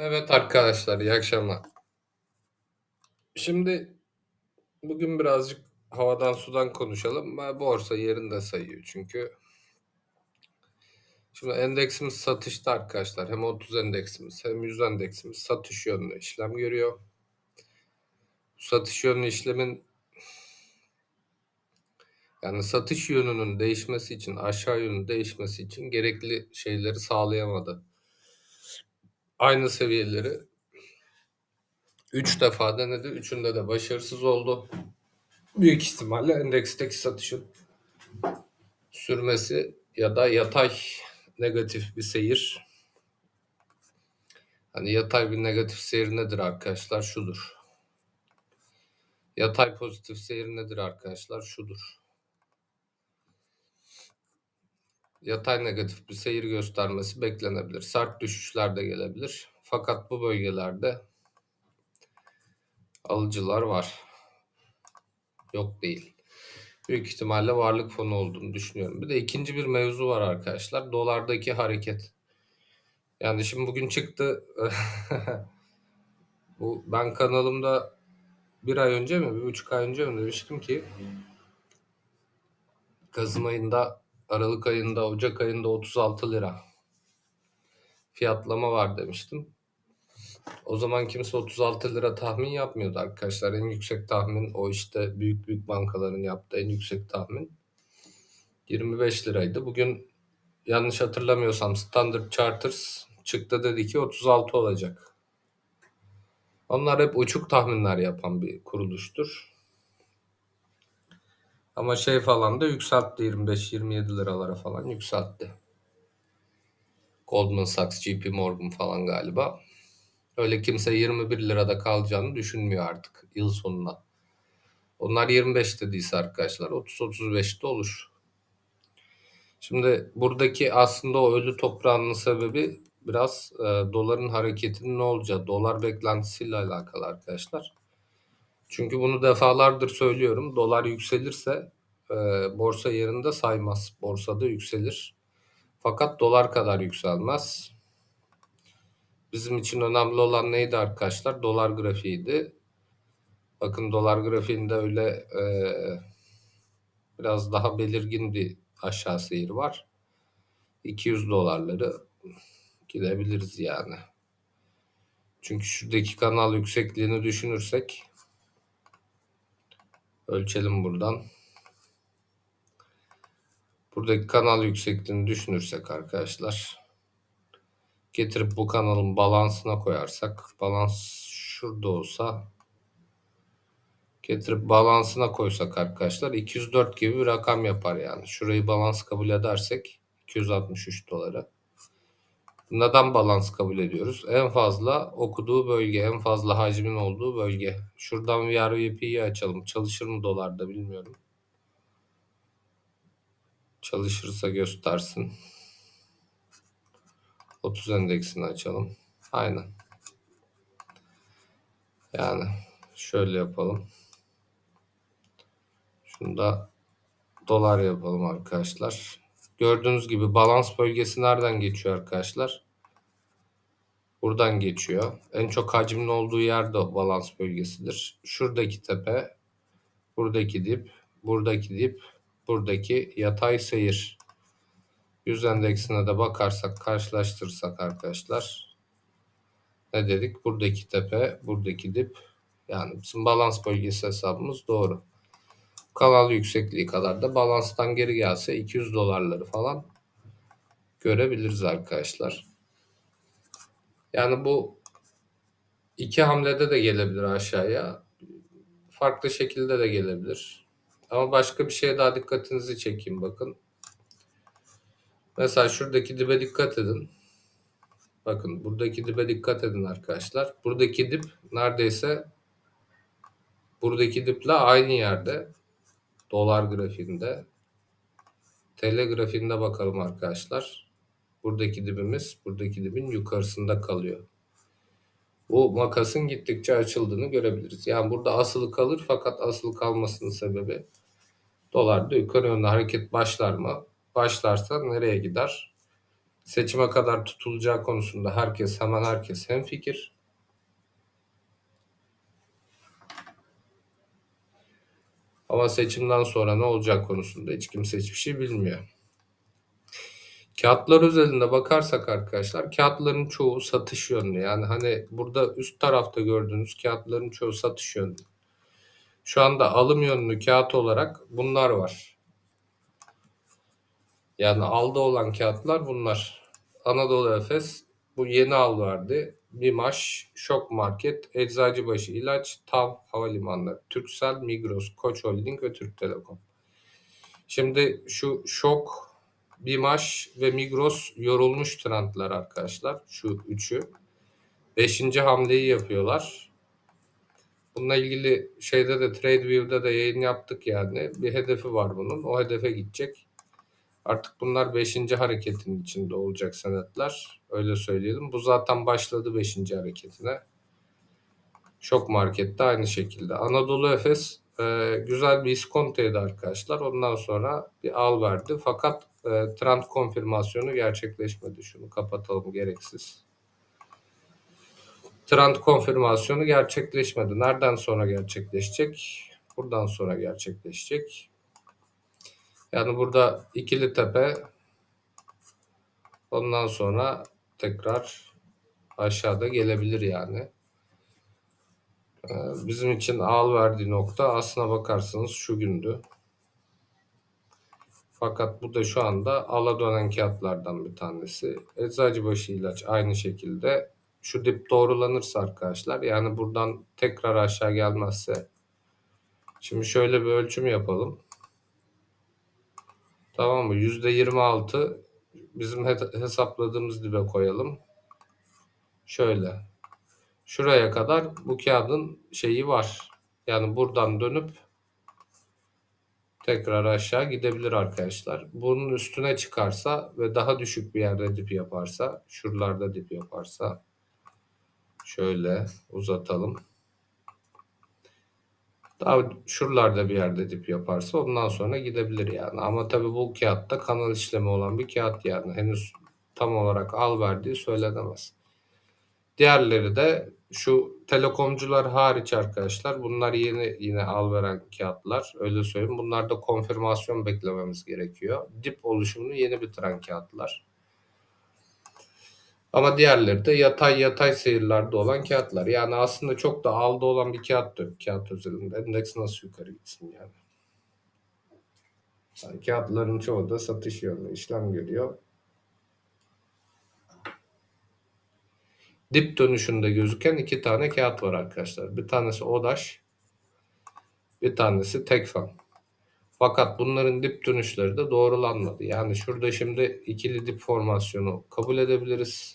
Evet arkadaşlar, iyi akşamlar. Şimdi bugün birazcık havadan sudan konuşalım. Borsa yerinde sayıyor çünkü. Şimdi endeksimiz satışta arkadaşlar. Hem 30 endeksimiz hem 100 endeksimiz satış yönlü işlem görüyor. Satış yönlü işlemin yani satış yönünün değişmesi için, aşağı yönün değişmesi için gerekli şeyleri sağlayamadı. Aynı seviyeleri 3 defa denedi. Üçünde de başarısız oldu. Büyük ihtimalle endeksteki satışın sürmesi ya da yatay negatif bir seyir. Hani yatay bir negatif seyir nedir arkadaşlar? Şudur. Yatay pozitif seyir nedir arkadaşlar? Şudur. Yatay negatif bir seyir göstermesi beklenebilir. Sert düşüşler de gelebilir. Fakat bu bölgelerde alıcılar var. Yok değil. Büyük ihtimalle varlık fonu olduğunu düşünüyorum. Bir de ikinci bir mevzu var arkadaşlar. Dolardaki hareket. Yani şimdi bugün çıktı. bu ben kanalımda bir ay önce mi, bir buçuk ay önce mi demiştim ki Kasım ayında, Aralık ayında, Ocak ayında 36 lira fiyatlama var demiştim. O zaman kimse 36 lira tahmin yapmıyordu arkadaşlar. En yüksek tahmin o işte büyük büyük bankaların yaptığı en yüksek tahmin 25 liraydı. Bugün yanlış hatırlamıyorsam Standard Charters çıktı dedi ki 36 olacak. Onlar hep uçuk tahminler yapan bir kuruluştur. Ama şey falan da yükseltti 25-27 liralara falan yükseltti. Goldman Sachs, JP Morgan falan galiba. Öyle kimse 21 lirada kalacağını düşünmüyor artık yıl sonuna. Onlar 25 dediyse arkadaşlar 30-35'te olur. Şimdi buradaki aslında o ölü toprağının sebebi biraz e, doların hareketinin ne olacağı, dolar beklentisiyle alakalı arkadaşlar. Çünkü bunu defalardır söylüyorum. Dolar yükselirse e, borsa yerinde saymaz. Borsada yükselir. Fakat dolar kadar yükselmez. Bizim için önemli olan neydi arkadaşlar? Dolar grafiğiydi. Bakın dolar grafiğinde öyle e, biraz daha belirgin bir aşağı seyir var. 200 dolarları gidebiliriz yani. Çünkü şuradaki kanal yüksekliğini düşünürsek ölçelim buradan. Buradaki kanal yüksekliğini düşünürsek arkadaşlar getirip bu kanalın balansına koyarsak balans şurada olsa getirip balansına koysak arkadaşlar 204 gibi bir rakam yapar yani. Şurayı balans kabul edersek 263 dolara. Neden balans kabul ediyoruz? En fazla okuduğu bölge, en fazla hacmin olduğu bölge. Şuradan VRVP'yi açalım. Çalışır mı dolarda bilmiyorum. Çalışırsa göstersin. 30 endeksini açalım. Aynen. Yani şöyle yapalım. Şunu da dolar yapalım arkadaşlar. Gördüğünüz gibi balans bölgesi nereden geçiyor arkadaşlar? Buradan geçiyor. En çok hacmin olduğu yer de balans bölgesidir. Şuradaki tepe, buradaki dip, buradaki dip, buradaki yatay seyir. Yüz endeksine de bakarsak, karşılaştırırsak arkadaşlar. Ne dedik? Buradaki tepe, buradaki dip. Yani bizim balans bölgesi hesabımız doğru. Kanal yüksekliği kadar da balanstan geri gelse 200 dolarları falan görebiliriz arkadaşlar. Yani bu iki hamlede de gelebilir aşağıya. Farklı şekilde de gelebilir. Ama başka bir şeye daha dikkatinizi çekeyim bakın. Mesela şuradaki dibe dikkat edin. Bakın buradaki dibe dikkat edin arkadaşlar. Buradaki dip neredeyse buradaki diple aynı yerde. Dolar grafiğinde. TL grafiğinde bakalım arkadaşlar. Buradaki dibimiz buradaki dibin yukarısında kalıyor. Bu makasın gittikçe açıldığını görebiliriz. Yani burada asılı kalır fakat asılı kalmasının sebebi dolarda yukarı yönde hareket başlar mı? Başlarsa nereye gider? Seçime kadar tutulacağı konusunda herkes hemen herkes hemfikir. Ama seçimden sonra ne olacak konusunda hiç kimse hiçbir şey bilmiyor. Kağıtlar özelinde bakarsak arkadaşlar kağıtların çoğu satış yönlü. Yani hani burada üst tarafta gördüğünüz kağıtların çoğu satış yönlü. Şu anda alım yönlü kağıt olarak bunlar var. Yani alda olan kağıtlar bunlar. Anadolu Efes bu yeni al verdi. Bimaş, Şok Market, Eczacıbaşı İlaç, TAV Havalimanları, Türksel, Migros, Koç Holding ve Türk Telekom. Şimdi şu Şok, Bimaş ve Migros yorulmuş trendler arkadaşlar. Şu üçü. Beşinci hamleyi yapıyorlar. Bununla ilgili şeyde de TradeView'da da yayın yaptık yani. Bir hedefi var bunun. O hedefe gidecek. Artık bunlar 5. hareketin içinde olacak senetler. Öyle söyleyelim. Bu zaten başladı 5. hareketine. Şok markette aynı şekilde. Anadolu Efes e, güzel bir iskonteydi arkadaşlar. Ondan sonra bir al verdi. Fakat e, trend konfirmasyonu gerçekleşmedi. Şunu kapatalım gereksiz. Trend konfirmasyonu gerçekleşmedi. Nereden sonra gerçekleşecek? Buradan sonra gerçekleşecek. Yani burada ikili tepe ondan sonra tekrar aşağıda gelebilir yani. Ee, bizim için al verdiği nokta aslına bakarsanız şu gündü. Fakat bu da şu anda ala dönen kağıtlardan bir tanesi. Eczacıbaşı ilaç aynı şekilde. Şu dip doğrulanırsa arkadaşlar yani buradan tekrar aşağı gelmezse. Şimdi şöyle bir ölçüm yapalım. Tamam mı? %26 bizim hesapladığımız dibe koyalım. Şöyle. Şuraya kadar bu kağıdın şeyi var. Yani buradan dönüp tekrar aşağı gidebilir arkadaşlar. Bunun üstüne çıkarsa ve daha düşük bir yerde dip yaparsa, şuralarda dip yaparsa şöyle uzatalım. Daha şuralarda bir yerde dip yaparsa ondan sonra gidebilir yani. Ama tabii bu kağıtta kanal işlemi olan bir kağıt yani. Henüz tam olarak al verdiği söylenemez. Diğerleri de şu telekomcular hariç arkadaşlar bunlar yeni yine al veren kağıtlar öyle söyleyeyim. Bunlarda konfirmasyon beklememiz gerekiyor. Dip oluşumunu yeni bitiren kağıtlar. Ama diğerleri de yatay yatay seyirlerde olan kağıtlar. Yani aslında çok da alda olan bir kağıt yok kağıt özelinde. Endeks nasıl yukarı gitsin yani. yani kağıtların çoğu da satış yönlü işlem görüyor. Dip dönüşünde gözüken iki tane kağıt var arkadaşlar. Bir tanesi ODAŞ, bir tanesi Tekfen. Fakat bunların dip dönüşleri de doğrulanmadı. Yani şurada şimdi ikili dip formasyonu kabul edebiliriz.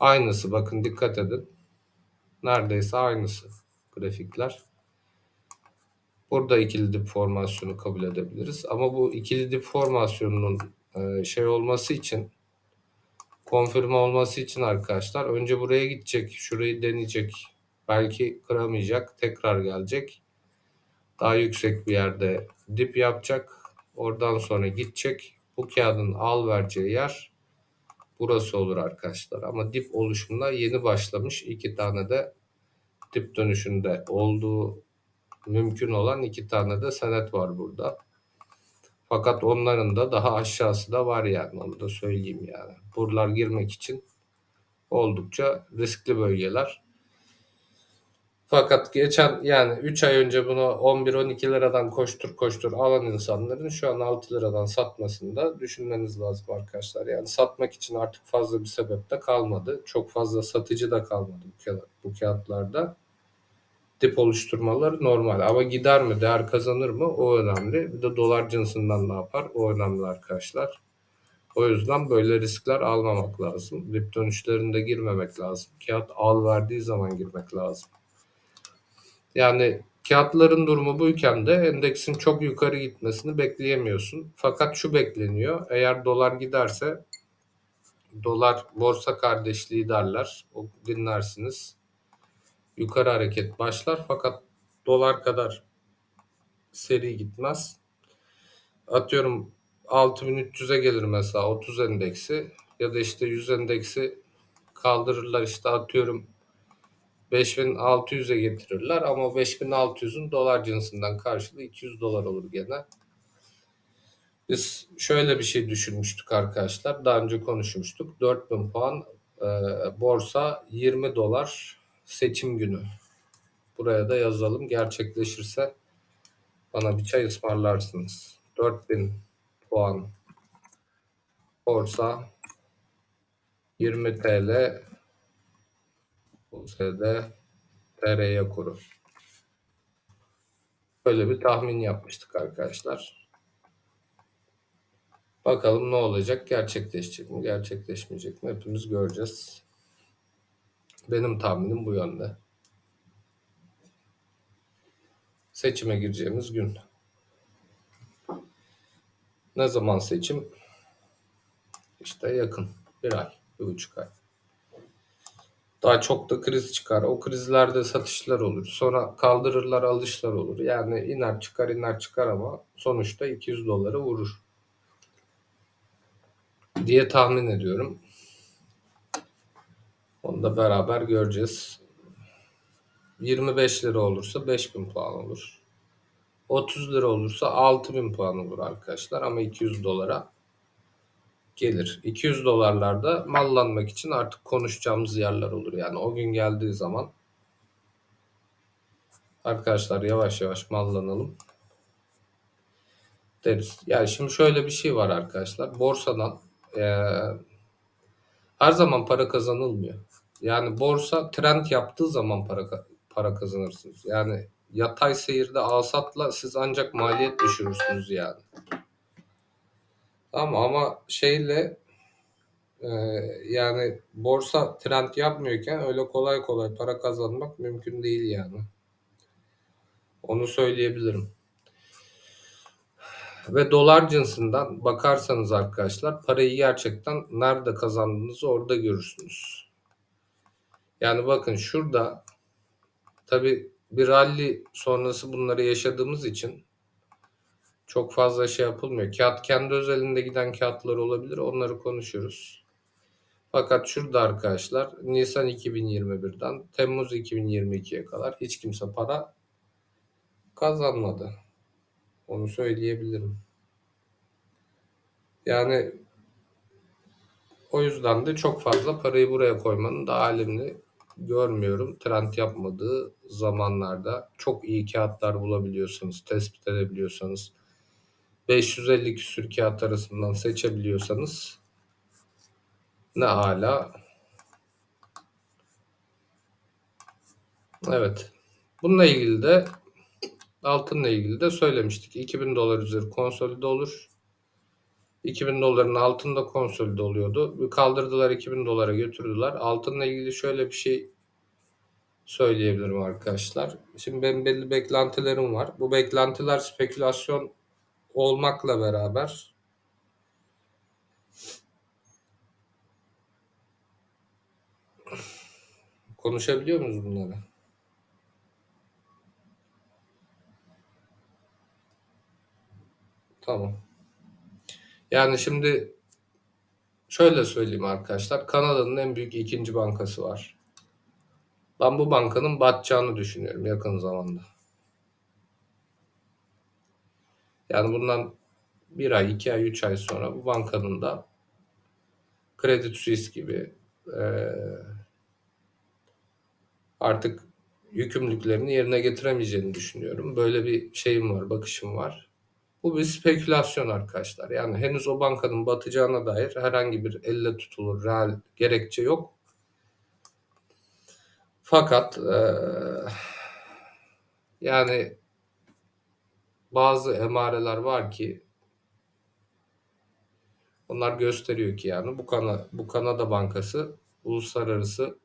Aynısı bakın dikkat edin. Neredeyse aynısı grafikler. Burada ikili dip formasyonu kabul edebiliriz. Ama bu ikili dip formasyonunun e, şey olması için konfirme olması için arkadaşlar önce buraya gidecek. Şurayı deneyecek. Belki kıramayacak. Tekrar gelecek. Daha yüksek bir yerde dip yapacak. Oradan sonra gidecek. Bu kağıdın al vereceği yer burası olur arkadaşlar. Ama dip oluşumuna yeni başlamış. iki tane de dip dönüşünde olduğu mümkün olan iki tane de senet var burada. Fakat onların da daha aşağısı da var yani onu da söyleyeyim yani. Buralar girmek için oldukça riskli bölgeler. Fakat geçen yani 3 ay önce bunu 11-12 liradan koştur koştur alan insanların şu an 6 liradan satmasını da düşünmeniz lazım arkadaşlar. Yani satmak için artık fazla bir sebep de kalmadı. Çok fazla satıcı da kalmadı bu kağıtlarda. Dip oluşturmaları normal. Ama gider mi, değer kazanır mı o önemli. Bir de dolar cinsinden ne yapar o önemli arkadaşlar. O yüzden böyle riskler almamak lazım. Dip dönüşlerinde girmemek lazım. Kağıt al verdiği zaman girmek lazım. Yani kağıtların durumu buyken de endeksin çok yukarı gitmesini bekleyemiyorsun. Fakat şu bekleniyor. Eğer dolar giderse dolar borsa kardeşliği derler. O dinlersiniz. Yukarı hareket başlar fakat dolar kadar seri gitmez. Atıyorum 6300'e gelir mesela 30 endeksi. ya da işte 100 endeksi kaldırırlar işte atıyorum 5600'e getirirler ama 5600'ün dolar cinsinden karşılığı 200 dolar olur gene. Biz şöyle bir şey düşünmüştük arkadaşlar. Daha önce konuşmuştuk. 4000 puan e, borsa 20 dolar seçim günü. Buraya da yazalım. Gerçekleşirse bana bir çay ısmarlarsınız. 4000 puan borsa 20 TL USD TRY kuru. Böyle bir tahmin yapmıştık arkadaşlar. Bakalım ne olacak? Gerçekleşecek mi? Gerçekleşmeyecek mi? Hepimiz göreceğiz. Benim tahminim bu yönde. Seçime gireceğimiz gün. Ne zaman seçim? İşte yakın. Bir ay, bir buçuk ay. Daha çok da kriz çıkar. O krizlerde satışlar olur. Sonra kaldırırlar alışlar olur. Yani iner çıkar iner çıkar ama sonuçta 200 doları vurur. Diye tahmin ediyorum. Onu da beraber göreceğiz. 25 lira olursa 5000 puan olur. 30 lira olursa 6000 puan olur arkadaşlar ama 200 dolara gelir. 200 dolarlarda mallanmak için artık konuşacağımız yerler olur. Yani o gün geldiği zaman arkadaşlar yavaş yavaş mallanalım deriz. Yani şimdi şöyle bir şey var arkadaşlar. Borsadan e, her zaman para kazanılmıyor. Yani borsa trend yaptığı zaman para para kazanırsınız. Yani yatay seyirde alsatla siz ancak maliyet düşürürsünüz yani. Ama ama şeyle e, yani borsa trend yapmıyorken öyle kolay kolay para kazanmak mümkün değil yani. Onu söyleyebilirim. Ve dolar cinsinden bakarsanız arkadaşlar parayı gerçekten nerede kazandığınızı orada görürsünüz. Yani bakın şurada tabi bir rally sonrası bunları yaşadığımız için çok fazla şey yapılmıyor. Kağıt kendi özelinde giden kağıtlar olabilir. Onları konuşuruz. Fakat şurada arkadaşlar Nisan 2021'den Temmuz 2022'ye kadar hiç kimse para kazanmadı. Onu söyleyebilirim. Yani o yüzden de çok fazla parayı buraya koymanın da alemini görmüyorum. Trend yapmadığı zamanlarda çok iyi kağıtlar bulabiliyorsanız, tespit edebiliyorsanız 550 küsür kağıt arasından seçebiliyorsanız ne ala. Evet. Bununla ilgili de altınla ilgili de söylemiştik. 2000 dolar üzeri konsolide olur. 2000 doların altında konsolide oluyordu. Kaldırdılar 2000 dolara götürdüler. Altınla ilgili şöyle bir şey söyleyebilirim arkadaşlar. Şimdi benim belli beklentilerim var. Bu beklentiler spekülasyon olmakla beraber konuşabiliyor muyuz bunları? Tamam. Yani şimdi şöyle söyleyeyim arkadaşlar. Kanada'nın en büyük ikinci bankası var. Ben bu bankanın batacağını düşünüyorum yakın zamanda. Yani bundan bir ay, iki ay, üç ay sonra bu bankanın da Credit Suisse gibi e, artık yükümlülüklerini yerine getiremeyeceğini düşünüyorum. Böyle bir şeyim var, bakışım var. Bu bir spekülasyon arkadaşlar. Yani henüz o bankanın batacağına dair herhangi bir elle tutulur real gerekçe yok. Fakat e, yani bazı emareler var ki onlar gösteriyor ki yani bu kana bu Kanada Bankası uluslararası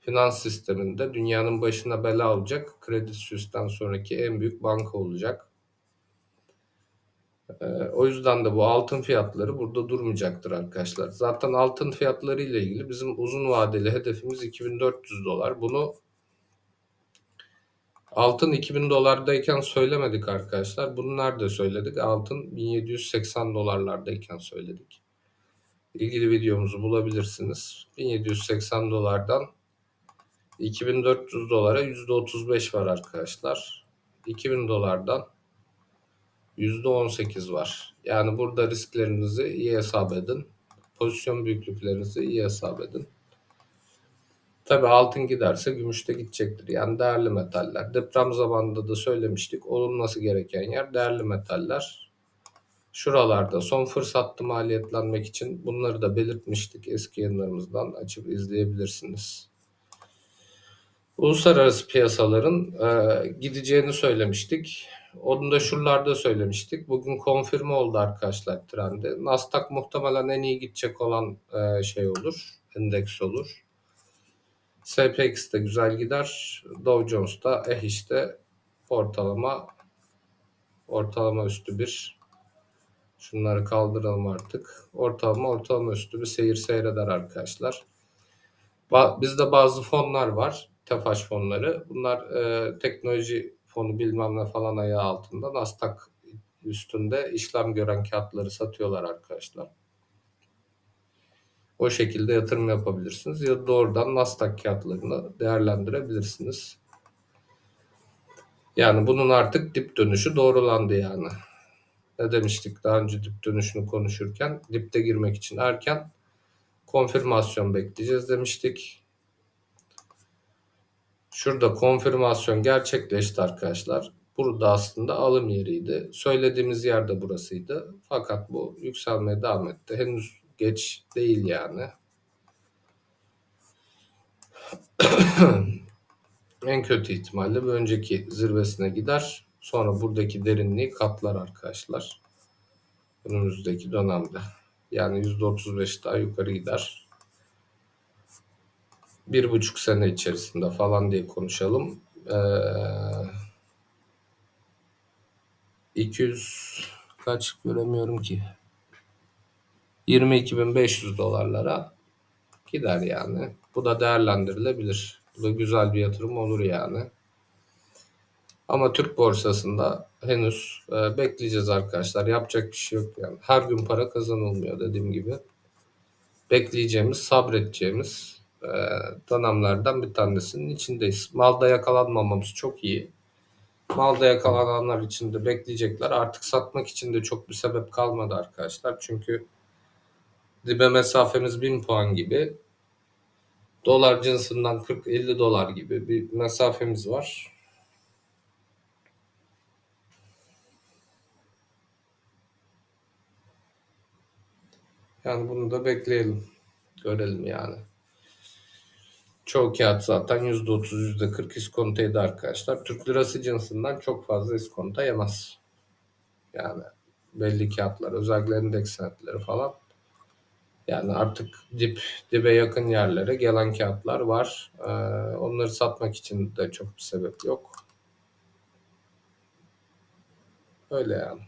finans sisteminde dünyanın başına bela olacak. Credit Suisse'den sonraki en büyük banka olacak. Ee, o yüzden de bu altın fiyatları burada durmayacaktır arkadaşlar. Zaten altın fiyatları ile ilgili bizim uzun vadeli hedefimiz 2400 dolar. Bunu altın 2000 dolardayken söylemedik arkadaşlar. Bunu nerede söyledik? Altın 1780 dolarlardayken söyledik. ilgili videomuzu bulabilirsiniz. 1780 dolardan 2400 dolara %35 var arkadaşlar. 2000 dolardan %18 var. Yani burada risklerinizi iyi hesap edin. Pozisyon büyüklüklerinizi iyi hesap edin. Tabi altın giderse gümüş de gidecektir. Yani değerli metaller. Deprem zamanında da söylemiştik. Olunması gereken yer değerli metaller. Şuralarda son fırsattı maliyetlenmek için bunları da belirtmiştik. Eski yayınlarımızdan açıp izleyebilirsiniz. Uluslararası piyasaların e, gideceğini söylemiştik. Onu da şuralarda söylemiştik. Bugün konfirme oldu arkadaşlar trendi. Nasdaq muhtemelen en iyi gidecek olan e, şey olur. Endeks olur. SPX de güzel gider. Dow Jones da eh işte ortalama ortalama üstü bir şunları kaldıralım artık. Ortalama ortalama üstü bir seyir seyreder arkadaşlar. Ba bizde bazı fonlar var. Tefaş fonları. Bunlar e, teknoloji fonu bilmem ne falan ayağı altında. Nasdaq üstünde işlem gören kağıtları satıyorlar arkadaşlar. O şekilde yatırım yapabilirsiniz ya doğrudan Nasdaq kağıtlarını değerlendirebilirsiniz. Yani bunun artık dip dönüşü doğrulandı yani. Ne demiştik daha önce dip dönüşünü konuşurken? Dipte girmek için erken konfirmasyon bekleyeceğiz demiştik. Şurada konfirmasyon gerçekleşti arkadaşlar. Burada aslında alım yeriydi. Söylediğimiz yer de burasıydı. Fakat bu yükselmeye devam etti. Henüz geç değil yani. en kötü ihtimalle bir önceki zirvesine gider. Sonra buradaki derinliği katlar arkadaşlar. Önümüzdeki dönemde. Yani %35 daha yukarı gider. Bir buçuk sene içerisinde falan diye konuşalım. Ee, 200 kaç göremiyorum ki. 22.500 dolarlara gider yani. Bu da değerlendirilebilir. Bu da güzel bir yatırım olur yani. Ama Türk borsasında henüz e, bekleyeceğiz arkadaşlar. Yapacak bir şey yok yani. Her gün para kazanılmıyor dediğim gibi. Bekleyeceğimiz, sabredeceğimiz e, dönemlerden bir tanesinin içindeyiz. Malda yakalanmamamız çok iyi. Malda yakalananlar için de bekleyecekler. Artık satmak için de çok bir sebep kalmadı arkadaşlar. Çünkü dibe mesafemiz 1000 puan gibi. Dolar cinsinden 40-50 dolar gibi bir mesafemiz var. Yani bunu da bekleyelim. Görelim yani. Çoğu kağıt zaten %30, %40 iskontaydı arkadaşlar. Türk lirası cinsinden çok fazla iskonta yemez. Yani belli kağıtlar, özellikle endeks senetleri falan. Yani artık dip dibe yakın yerlere gelen kağıtlar var. Ee, onları satmak için de çok bir sebep yok. Öyle yani.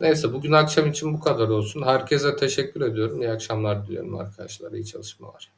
Neyse bugün akşam için bu kadar olsun. Herkese teşekkür ediyorum. İyi akşamlar diliyorum arkadaşlar. İyi çalışmalar.